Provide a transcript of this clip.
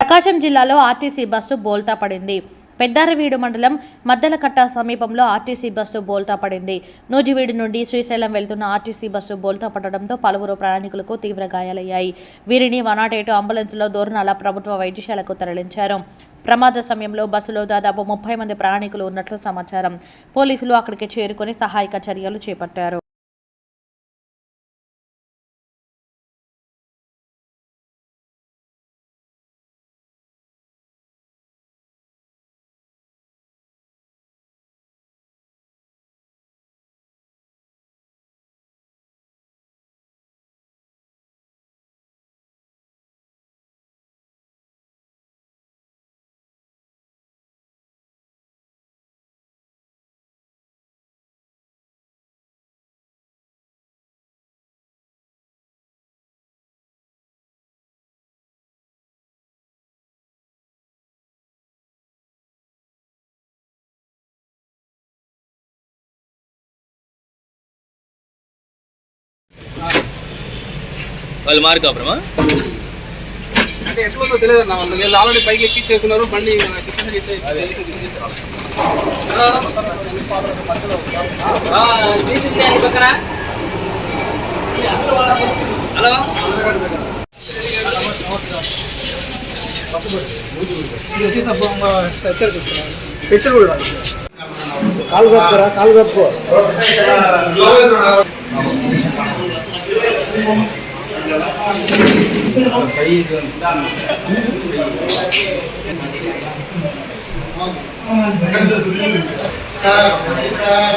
ప్రకాశం జిల్లాలో RTC bus బోల్తా పడింది. పెద్దారవీడు మండలం మద్దలకట్ట సమీపంలో ఆర్టీసీ బస్సు బోల్తా పడింది. నూజివీడు నుండి శ్రీశైలం వెళ్తున్న ఆర్టీసీ బస్సు బోల్తా పడడంతో పలువురు ప్రయాణికులకు తీవ్ర గాయాలయ్యాయి. వీరిని వనాటేటు అంబులెన్స్లో దోరణాల ప్రభుత్వ వైద్యశాలకు తరలించారు. ప్రమాద సమయంలో బస్సులో దాదాపు ముప్పై మంది ప్రయాణికులు ఉన్నట్లు సమాచారం. పోలీసులు అక్కడికి చేరుకొని సహాయక చర్యలు చేపట్టారు. వాళ్ళు మార్కు అప్పుడమా అంటే ఎట్లుందో తెలియదు అన్న వాళ్ళు వీళ్ళు ఆల్రెడీ పైకి ఎక్కిచ్చేస్తున్నారు బండి హలో? హెచ్చర్ కూడా కాలు కప్పురా కాలు కప్పు சார்